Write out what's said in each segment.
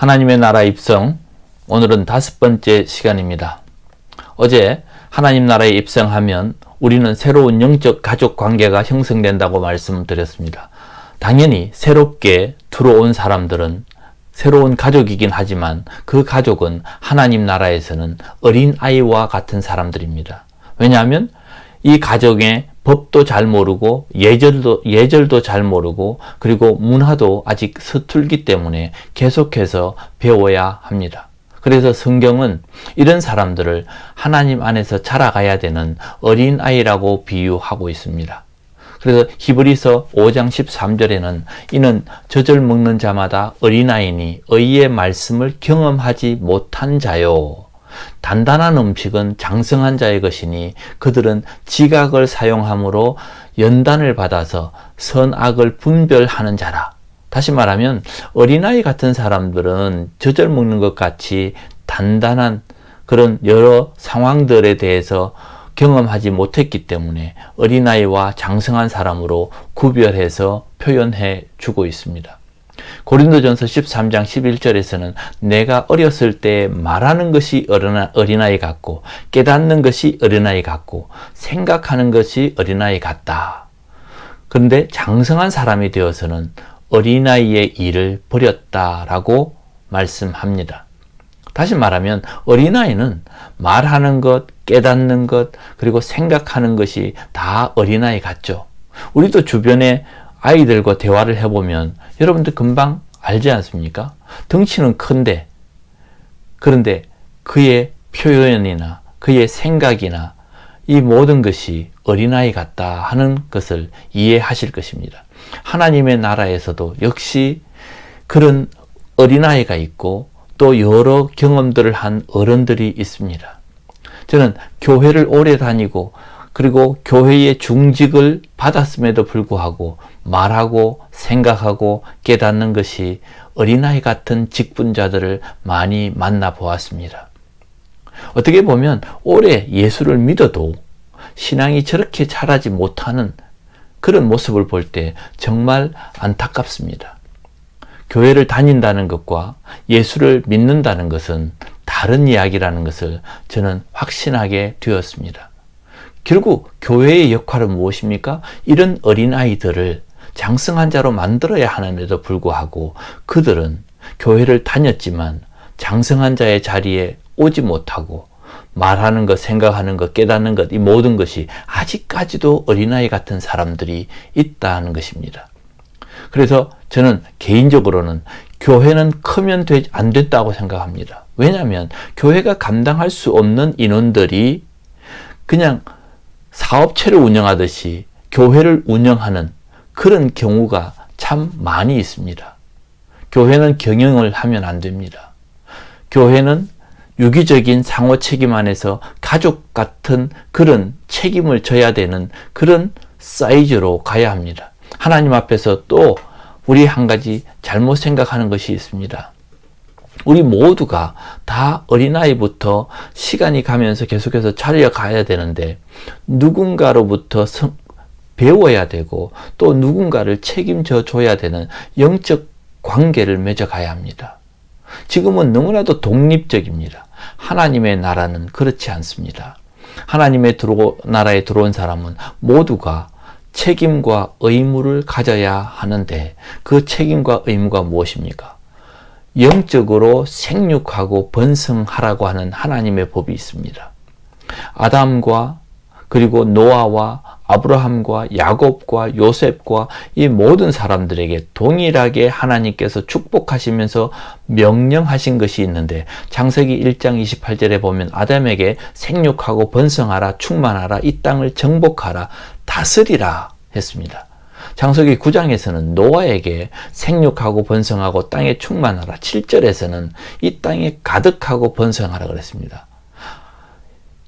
하나님의 나라 입성. 오늘은 다섯 번째 시간입니다. 어제 하나님 나라에 입성하면 우리는 새로운 영적 가족 관계가 형성된다고 말씀드렸습니다. 당연히 새롭게 들어온 사람들은 새로운 가족이긴 하지만 그 가족은 하나님 나라에서는 어린 아이와 같은 사람들입니다. 왜냐하면 이 가정의 법도 잘 모르고 예절도 예절도 잘 모르고 그리고 문화도 아직 서툴기 때문에 계속해서 배워야 합니다. 그래서 성경은 이런 사람들을 하나님 안에서 자라가야 되는 어린 아이라고 비유하고 있습니다. 그래서 히브리서 5장 13절에는 이는 젖을 먹는 자마다 어린아이니 의의 말씀을 경험하지 못한 자요. 단단한 음식은 장성한 자의 것이니 그들은 지각을 사용함으로 연단을 받아서 선악을 분별하는 자라. 다시 말하면 어린아이 같은 사람들은 젖을 먹는 것 같이 단단한 그런 여러 상황들에 대해서 경험하지 못했기 때문에 어린아이와 장성한 사람으로 구별해서 표현해 주고 있습니다. 고린도전서 13장 11절에서는 내가 어렸을 때 말하는 것이 어린아이 같고 깨닫는 것이 어린아이 같고 생각하는 것이 어린아이 같다. 그런데 장성한 사람이 되어서는 어린아이의 일을 버렸다라고 말씀합니다. 다시 말하면 어린아이는 말하는 것, 깨닫는 것, 그리고 생각하는 것이 다 어린아이 같죠. 우리도 주변에 아이들과 대화를 해보면 여러분들 금방 알지 않습니까? 덩치는 큰데, 그런데 그의 표현이나 그의 생각이나 이 모든 것이 어린아이 같다 하는 것을 이해하실 것입니다. 하나님의 나라에서도 역시 그런 어린아이가 있고 또 여러 경험들을 한 어른들이 있습니다. 저는 교회를 오래 다니고 그리고 교회의 중직을 받았음에도 불구하고 말하고 생각하고 깨닫는 것이 어린아이 같은 직분자들을 많이 만나 보았습니다. 어떻게 보면 오래 예수를 믿어도 신앙이 저렇게 자라지 못하는 그런 모습을 볼 때 정말 안타깝습니다. 교회를 다닌다는 것과 예수를 믿는다는 것은 다른 이야기라는 것을 저는 확신하게 되었습니다. 결국 교회의 역할은 무엇입니까? 이런 어린아이들을 장성한 자로 만들어야 하는데도 불구하고 그들은 교회를 다녔지만 장성한 자의 자리에 오지 못하고 말하는 것, 생각하는 것, 깨닫는 것, 이 모든 것이 아직까지도 어린아이 같은 사람들이 있다는 것입니다. 그래서 저는 개인적으로는 교회는 크면 안 됐다고 생각합니다. 왜냐하면 교회가 감당할 수 없는 인원들이 그냥 사업체를 운영하듯이 교회를 운영하는 그런 경우가 참 많이 있습니다. 교회는 경영을 하면 안 됩니다. 교회는 유기적인 상호 책임 안에서 가족 같은 그런 책임을 져야 되는 그런 사이즈로 가야 합니다. 하나님 앞에서 또 우리 한 가지 잘못 생각하는 것이 있습니다. 우리 모두가 다 어린아이부터 시간이 가면서 계속해서 차려 가야 되는데 누군가로부터 배워야 되고 또 누군가를 책임져 줘야 되는 영적 관계를 맺어가야 합니다. 지금은 너무나도 독립적입니다. 하나님의 나라는 그렇지 않습니다. 하나님의 들어, 나라에 들어온 사람은 모두가 책임과 의무를 가져야 하는데 그 책임과 의무가 무엇입니까? 영적으로 생육하고 번성하라고 하는 하나님의 법이 있습니다. 아담과 그리고 노아와 아브라함과 야곱과 요셉과 이 모든 사람들에게 동일하게 하나님께서 축복하시면서 명령하신 것이 있는데 창세기 1장 28절에 보면 아담에게 생육하고 번성하라 충만하라 이 땅을 정복하라 다스리라 했습니다. 창세기 9장에서는 노아에게 생육하고 번성하고 땅에 충만하라 7절에서는 이 땅에 가득하고 번성하라 그랬습니다.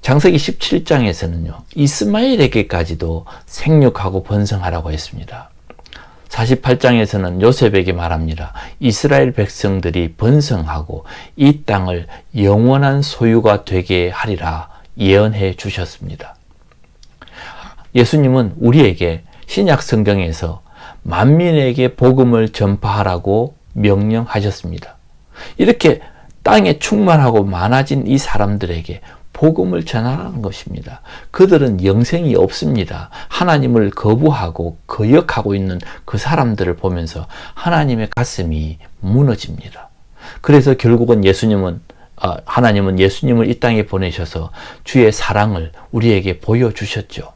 장세기 17장에서는요, 이스마엘에게까지도 생육하고 번성하라고 했습니다. 48장에서는 요셉에게 말합니다. 이스라엘 백성들이 번성하고 이 땅을 영원한 소유가 되게 하리라 예언해 주셨습니다. 예수님은 우리에게 신약 성경에서 만민에게 복음을 전파하라고 명령하셨습니다. 이렇게 땅에 충만하고 많아진 이 사람들에게 복음을 전하라는 것입니다. 그들은 영생이 없습니다. 하나님을 거부하고 거역하고 있는 그 사람들을 보면서 하나님의 가슴이 무너집니다. 그래서 결국은 예수님은 아, 하나님은 예수님을 이 땅에 보내셔서 주의 사랑을 우리에게 보여주셨죠.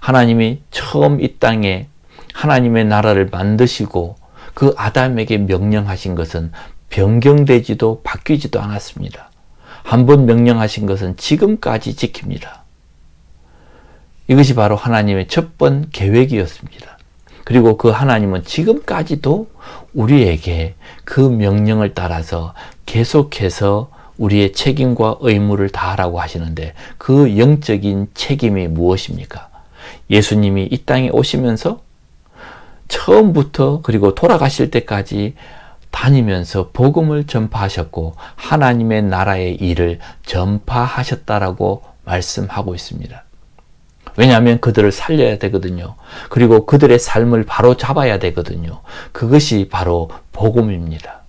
하나님이 처음 이 땅에 하나님의 나라를 만드시고 그 아담에게 명령하신 것은 변경되지도 바뀌지도 않았습니다. 한 번 명령하신 것은 지금까지 지킵니다. 이것이 바로 하나님의 첫 번 계획이었습니다. 그리고 그 하나님은 지금까지도 우리에게 그 명령을 따라서 계속해서 우리의 책임과 의무를 다하라고 하시는데 그 영적인 책임이 무엇입니까? 예수님이 이 땅에 오시면서 처음부터 그리고 돌아가실 때까지 다니면서 복음을 전파하셨고 하나님의 나라의 일을 전파하셨다라고 말씀하고 있습니다. 왜냐하면 그들을 살려야 되거든요. 그리고 그들의 삶을 바로 잡아야 되거든요. 그것이 바로 복음입니다.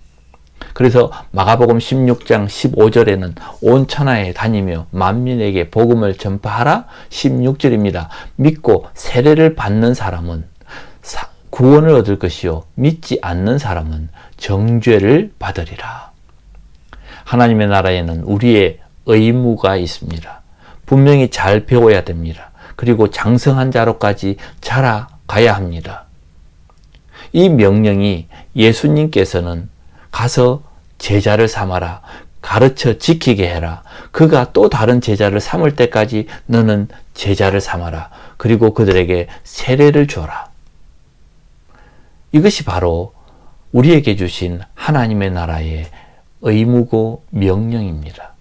그래서 마가복음 16장 15절에는 온 천하에 다니며 만민에게 복음을 전파하라 16절입니다. 믿고 세례를 받는 사람은 구원을 얻을 것이요 믿지 않는 사람은 정죄를 받으리라. 하나님의 나라에는 우리의 의무가 있습니다. 분명히 잘 배워야 됩니다. 그리고 장성한 자로까지 자라가야 합니다. 이 명령이 예수님께서는 가서 제자를 삼아라. 가르쳐 지키게 해라. 그가 또 다른 제자를 삼을 때까지 너는 제자를 삼아라. 그리고 그들에게 세례를 줘라. 이것이 바로 우리에게 주신 하나님의 나라의 의무고 명령입니다.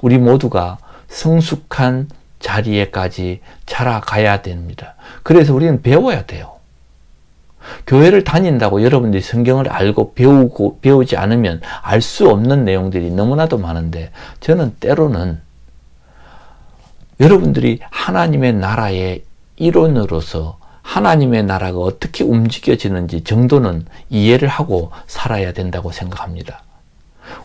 우리 모두가 성숙한 자리에까지 자라가야 됩니다. 그래서 우리는 배워야 돼요. 교회를 다닌다고 여러분들이 성경을 알고 배우고 배우지 않으면 알 수 없는 내용들이 너무나도 많은데 저는 때로는 여러분들이 하나님의 나라의 일원으로서 하나님의 나라가 어떻게 움직여지는지 정도는 이해를 하고 살아야 된다고 생각합니다.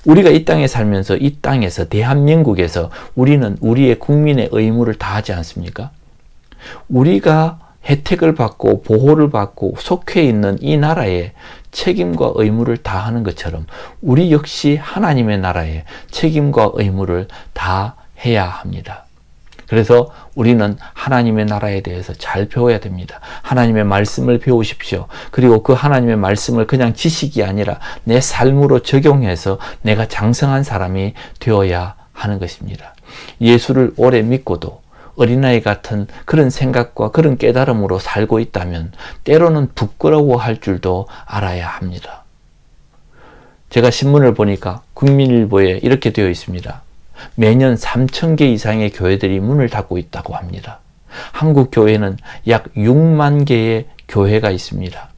우리가 이 땅에 살면서 이 땅에서 대한민국에서 우리는 우리의 국민의 의무를 다하지 않습니까? 우리가 혜택을 받고 보호를 받고 속해 있는 이 나라에 책임과 의무를 다하는 것처럼 우리 역시 하나님의 나라에 책임과 의무를 다해야 합니다. 그래서 우리는 하나님의 나라에 대해서 잘 배워야 됩니다. 하나님의 말씀을 배우십시오. 그리고 그 하나님의 말씀을 그냥 지식이 아니라 내 삶으로 적용해서 내가 장성한 사람이 되어야 하는 것입니다. 예수를 오래 믿고도 어린아이 같은 그런 생각과 그런 깨달음으로 살고 있다면 때로는 부끄러워할 줄도 알아야 합니다. 제가 신문을 보니까 국민일보에 이렇게 되어 있습니다. 매년 3천 개 이상의 교회들이 문을 닫고 있다고 합니다. 한국 교회는 약 6만 개의 교회가 있습니다.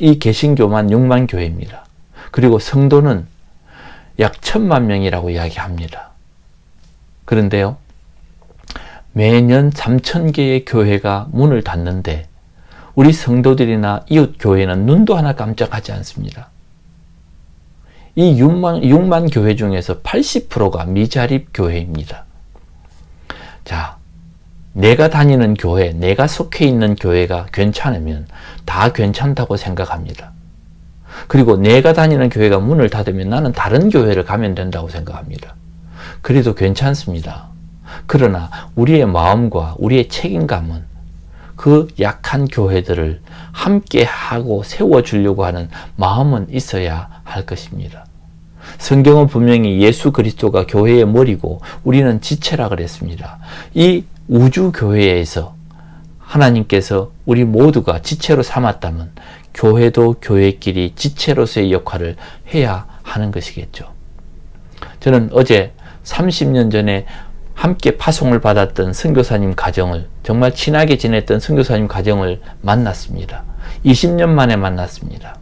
이 개신교만 6만 교회입니다. 그리고 성도는 약 천만 명이라고 이야기합니다. 그런데요, 매년 3천 개의 교회가 문을 닫는데 우리 성도들이나 이웃 교회는 눈도 하나 깜짝하지 않습니다. 이 6만, 6만 교회 중에서 80%가 미자립 교회입니다. 자, 내가 다니는 교회, 내가 속해 있는 교회가 괜찮으면 다 괜찮다고 생각합니다. 그리고 내가 다니는 교회가 문을 닫으면 나는 다른 교회를 가면 된다고 생각합니다. 그래도 괜찮습니다. 그러나 우리의 마음과 우리의 책임감은 그 약한 교회들을 함께 하고 세워주려고 하는 마음은 있어야 할 것입니다. 성경은 분명히 예수 그리스도가 교회의 머리고 우리는 지체라 그랬습니다. 이 우주 교회에서 하나님께서 우리 모두가 지체로 삼았다면 교회도 교회끼리 지체로서의 역할을 해야 하는 것이겠죠. 저는 어제 30년 전에 함께 파송을 받았던 선교사님 가정을 정말 친하게 지냈던 선교사님 가정을 만났습니다. 20년 만에 만났습니다.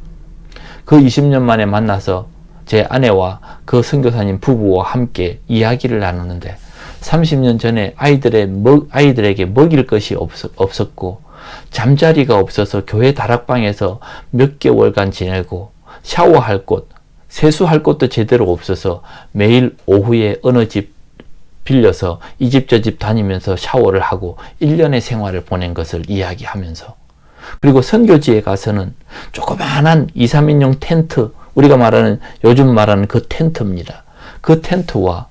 그 20년 만에 만나서 제 아내와 그 선교사님 부부와 함께 이야기를 나누는데 30년 전에 아이들의 먹, 아이들에게 먹일 것이 없, 없었고 잠자리가 없어서 교회 다락방에서 몇 개월간 지내고 샤워할 곳 세수할 곳도 제대로 없어서 매일 오후에 어느 집 빌려서 이 집 저집 다니면서 샤워를 하고 1년의 생활을 보낸 것을 이야기하면서 그리고 선교지에 가서는 조그마한 2, 3인용 텐트 우리가 말하는 요즘 말하는 그 텐트입니다. 그 텐트와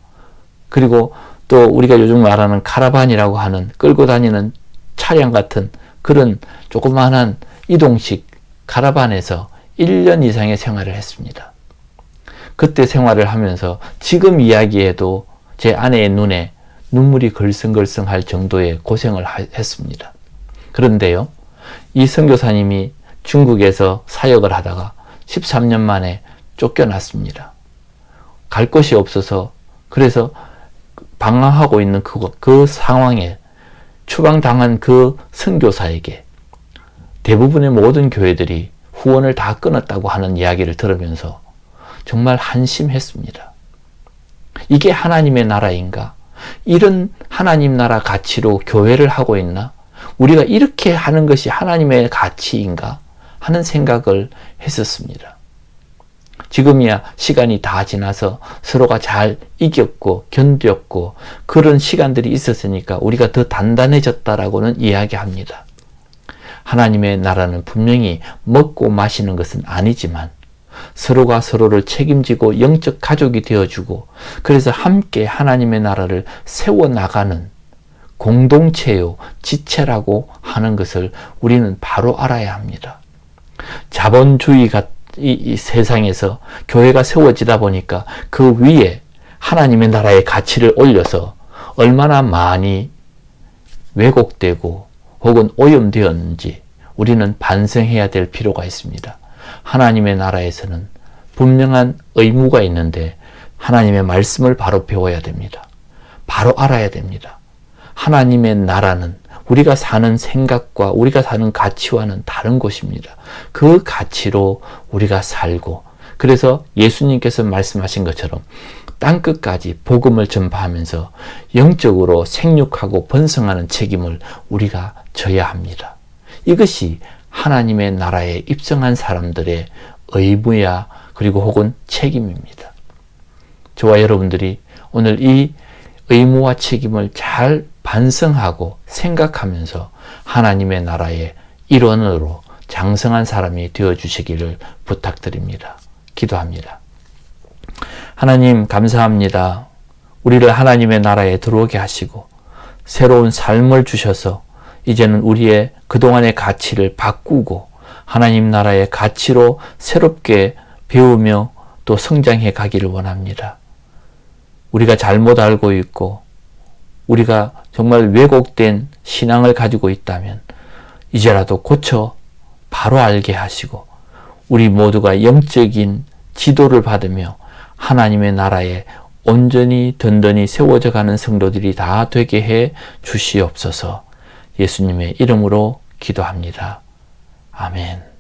그리고 또 우리가 요즘 말하는 카라반이라고 하는 끌고 다니는 차량 같은 그런 조그마한 이동식 카라반에서 1년 이상의 생활을 했습니다. 그때 생활을 하면서 지금 이야기에도 제 아내의 눈에 눈물이 걸성걸성할 정도의 고생을 하- 했습니다. 그런데요, 이 선교사님이 중국에서 사역을 하다가 13년 만에 쫓겨났습니다. 갈 곳이 없어서 그래서 방황하고 있는 그, 그 상황에 추방당한 그 선교사에게 대부분의 모든 교회들이 후원을 다 끊었다고 하는 이야기를 들으면서 정말 한심했습니다. 이게 하나님의 나라인가? 이런 하나님 나라 가치로 교회를 하고 있나? 우리가 이렇게 하는 것이 하나님의 가치인가? 하는 생각을 했었습니다. 지금이야 시간이 다 지나서 서로가 잘 이겼고 견뎠고 그런 시간들이 있었으니까 우리가 더 단단해졌다라고는 이야기합니다. 하나님의 나라는 분명히 먹고 마시는 것은 아니지만 서로가 서로를 책임지고 영적 가족이 되어주고 그래서 함께 하나님의 나라를 세워나가는 공동체요, 지체라고 하는 것을 우리는 바로 알아야 합니다. 자본주의가 이, 이 세상에서 교회가 세워지다 보니까 그 위에 하나님의 나라의 가치를 올려서 얼마나 많이 왜곡되고 혹은 오염되었는지 우리는 반성해야 될 필요가 있습니다. 하나님의 나라에서는 분명한 의무가 있는데 하나님의 말씀을 바로 배워야 됩니다. 바로 알아야 됩니다. 하나님의 나라는 우리가 사는 생각과 우리가 사는 가치와는 다른 것입니다. 그 가치로 우리가 살고 그래서 예수님께서 말씀하신 것처럼 땅 끝까지 복음을 전파하면서 영적으로 생육하고 번성하는 책임을 우리가 져야 합니다. 이것이 하나님의 나라에 입성한 사람들의 의무야 그리고 혹은 책임입니다. 저와 여러분들이 오늘 이 의무와 책임을 잘 반성하고 생각하면서 하나님의 나라의 일원으로 장성한 사람이 되어 주시기를 부탁드립니다. 기도합니다. 하나님 감사합니다. 우리를 하나님의 나라에 들어오게 하시고 새로운 삶을 주셔서 이제는 우리의 그동안의 가치를 바꾸고 하나님 나라의 가치로 새롭게 배우며 또 성장해 가기를 원합니다. 우리가 잘못 알고 있고 우리가 정말 왜곡된 신앙을 가지고 있다면 이제라도 고쳐 바로 알게 하시고 우리 모두가 영적인 지도를 받으며 하나님의 나라에 온전히 든든히 세워져 가는 성도들이 다 되게 해 주시옵소서 예수님의 이름으로 기도합니다. 아멘.